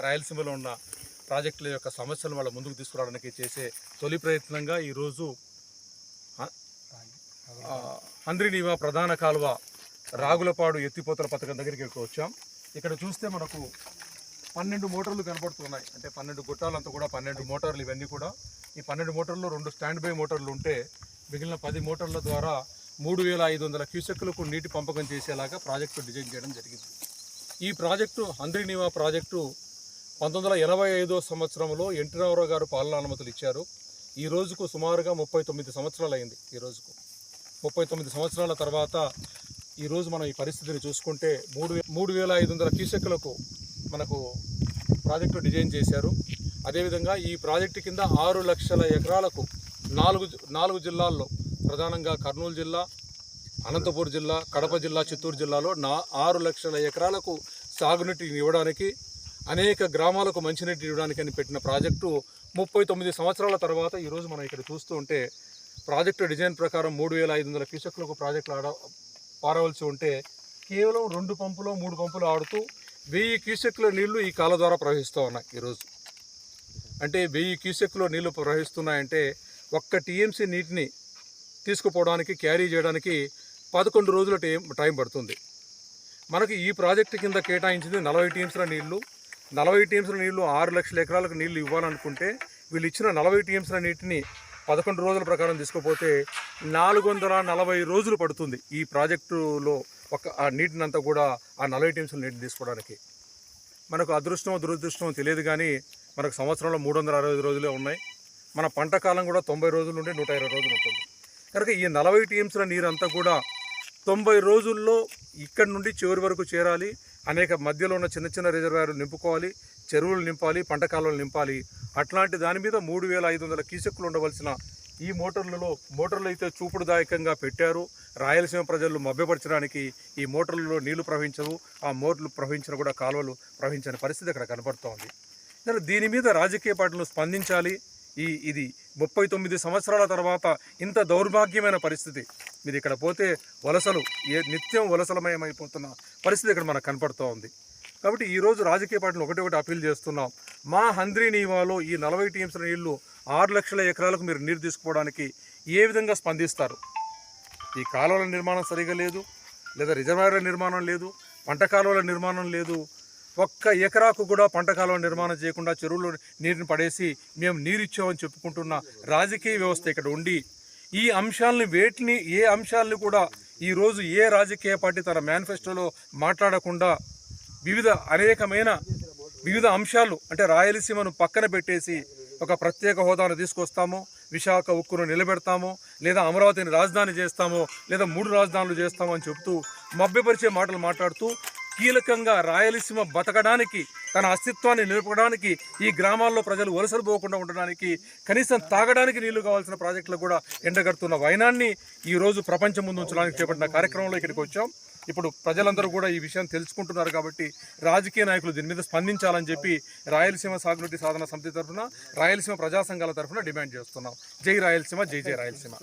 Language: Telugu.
రాయలసీమలో ఉన్న ప్రాజెక్టుల యొక్క సమస్యలను వాళ్ళ ముందుకు తీసుకురావడానికి చేసే తొలి ప్రయత్నంగా ఈరోజు ఆ- ప్రధాన కాలువ రాగులపాడు ఎత్తిపోతల పథకం దగ్గరికి వచ్చాం. ఇక్కడ చూస్తే మనకు పన్నెండు మోటార్లు కనపడుతున్నాయి. అంటే పన్నెండు గుట్టాలంతా కూడా పన్నెండు మోటార్లు ఇవన్నీ కూడా. ఈ పన్నెండు మోటార్లు రెండు స్టాండ్ బై మోటార్లు ఉంటే మిగిలిన పది మోటార్ల ద్వారా మూడు వేల ఐదు వందల క్యూసెక్లకు నీటి పంపకం చేసేలాగా ప్రాజెక్టు డిజైన్ చేయడం జరిగింది. ఈ ప్రాజెక్టు హంద్రినీవా ప్రాజెక్టు పంతొమ్మిది వందల ఎనభై ఐదో సంవత్సరంలో ఎన్టీ రామారావు గారు పాలనా అనుమతులు ఇచ్చారు. ఈ రోజుకు సుమారుగా ముప్పై తొమ్మిది సంవత్సరాలు అయింది ఈ రోజుకు. ముప్పై తొమ్మిది సంవత్సరాల తర్వాత ఈరోజు మనం ఈ పరిస్థితిని చూసుకుంటే మూడు వే- మూడు వేల ఐదు వందల క్యూసెక్లకు మనకు ప్రాజెక్టు డిజైన్ చేశారు. అదేవిధంగా ఈ ప్రాజెక్టు కింద ఆరు లక్షల ఎకరాలకు నాలుగు నాలుగు జిల్లాల్లో ప్రధానంగా కర్నూలు జిల్లా అనంతపూర్ జిల్లా కడప జిల్లా చిత్తూరు జిల్లాలో నా ఆరు లక్షల ఎకరాలకు సాగునీటిని ఇవ్వడానికి అనేక గ్రామాలకు మంచినీటి ఇవ్వడానికి అని పెట్టిన ప్రాజెక్టు ముప్పై తొమ్మిది సంవత్సరాల తర్వాత ఈరోజు మనం ఇక్కడ చూస్తూ ఉంటే ప్రాజెక్టు డిజైన్ ప్రకారం మూడు వేల ఐదు వందల క్యూసెక్లకు ప్రాజెక్టులు ఆడ పారవలసి ఉంటే కేవలం రెండు పంపులు మూడు పంపులు ఆడుతూ వెయ్యి క్యూసెక్ల నీళ్ళు ఈ కాల ద్వారా ప్రవహిస్తూ ఉన్నాయి ఈరోజు అంటే వెయ్యి క్యూసెక్లో నీళ్ళు ప్రవహిస్తున్నాయంటే ఒక్క టీఎంసీ నీటిని తీసుకుపోవడానికి క్యారీ చేయడానికి పదకొండు రోజుల టైం టైం పడుతుంది. మనకి ఈ ప్రాజెక్టు కింద కేటాయించింది నలభై టీమ్స్ల నీళ్ళు. నలభై టీమ్స్ల నీళ్ళు ఆరు లక్షల ఎకరాలకు నీళ్ళు ఇవ్వాలనుకుంటే వీళ్ళు ఇచ్చిన నలభై టీమ్స్ల నీటిని పదకొండు రోజుల ప్రకారం తీసుకుపోతే నాలుగు వందల నలభై రోజులు పడుతుంది ఈ ప్రాజెక్టులో ఒక ఆ నీటినంతా కూడా ఆ నలభై టీమ్స్ల నీటిని తీసుకోవడానికి. మనకు అదృష్టం దురదృష్టం తెలియదు కానీ మనకు సంవత్సరంలో మూడు వందల అరవై రోజులే ఉన్నాయి. మన పంట కాలం కూడా తొంభై రోజులు నుండి నూట ఇరవై రోజులు ఉంటుంది. కనుక ఈ నలభై టీమ్స్ల నీరు అంతా కూడా తొంభై రోజుల్లో ఇక్కడి నుండి చివరి వరకు చేరాలి. అనేక మధ్యలో ఉన్న చిన్న చిన్న రిజర్వాయర్లు నింపుకోవాలి. చెరువులు నింపాలి పంట కాలువలు నింపాలి. అట్లాంటి దాని మీద మూడు వేల ఐదు వందల కీసెక్కులు ఉండవలసిన ఈ మోటార్లలో మోటార్లు అయితే చూపుడుదాయకంగా పెట్టారు. రాయలసీమ ప్రజలు మభ్యపరచడానికి ఈ మోటార్లలో నీళ్ళు ప్రవహించవు. ఆ మోటార్లు ప్రవహించిన కూడా కాలువలు ప్రవహించని పరిస్థితి అక్కడ కనపడుతోంది దీని మీద రాజకీయ పార్టీలు స్పందించాలి. ఈ ఇది ముప్పై తొమ్మిది సంవత్సరాల తర్వాత ఇంత దౌర్భాగ్యమైన పరిస్థితి. మీరు ఇక్కడ పోతే వలసలు ఏ నిత్యం వలసలమయమైపోతున్న పరిస్థితి ఇక్కడ మనకు కనపడుతూ ఉంది. కాబట్టి ఈరోజు రాజకీయ పార్టీలు ఒకటి ఒకటి అప్పీల్ చేస్తున్నాం. మా హంద్రీ నీవాలో ఈ నలభై టీఎంసీల నీళ్ళు ఆరు లక్షల ఎకరాలకు మీరు నీరు తీసుకోవడానికి ఏ విధంగా స్పందిస్తారు? ఈ కాలువల నిర్మాణం సరిగా లేదు లేదా రిజర్వాయర్ల నిర్మాణం లేదు పంట కాలువల నిర్మాణం లేదు ఒక్క ఎకరాకు కూడా పంట కాలం నిర్మాణం చేయకుండా చెరువులో నీటిని పడేసి మేము నీరు ఇచ్చామని చెప్పుకుంటున్న రాజకీయ వ్యవస్థ ఇక్కడ ఉండి ఈ అంశాలని వేటిని ఏ అంశాలను కూడా ఈరోజు ఏ రాజకీయ పార్టీ తన మేనిఫెస్టోలో మాట్లాడకుండా వివిధ అనేకమైన వివిధ అంశాలు అంటే రాయలసీమను పక్కన పెట్టేసి ఒక ప్రత్యేక హోదాను తీసుకొస్తాము విశాఖ ఉక్కును నిలబెడతాము లేదా అమరావతిని రాజధాని చేస్తాము లేదా మూడు రాజధానులు చేస్తాము అని చెబుతూ మభ్యపరిచే మాటలు మాట్లాడుతూ కీలకంగా రాయలసీమ బతకడానికి తన అస్తిత్వాన్ని నిలపడానికి ఈ గ్రామాల్లో ప్రజలు వలసలు పోకుండా ఉండడానికి కనీసం తాగడానికి నీళ్ళు కావాల్సిన ప్రాజెక్టులు కూడా ఎండగడుతున్న వైనాన్ని ఈ రోజు ప్రపంచం ముందు ఉంచడానికి చేపట్టిన కార్యక్రమంలో ఇక్కడికి వచ్చాం. ఇప్పుడు ప్రజలందరూ కూడా ఈ విషయం తెలుసుకుంటున్నారు కాబట్టి రాజకీయ నాయకులు దీని మీద స్పందించాలని చెప్పి రాయలసీమ సాగునీటి సాధన సమితి తరఫున రాయలసీమ ప్రజా సంఘాల తరఫున డిమాండ్ చేస్తున్నాం. జై రాయలసీమ జై జై రాయలసీమ.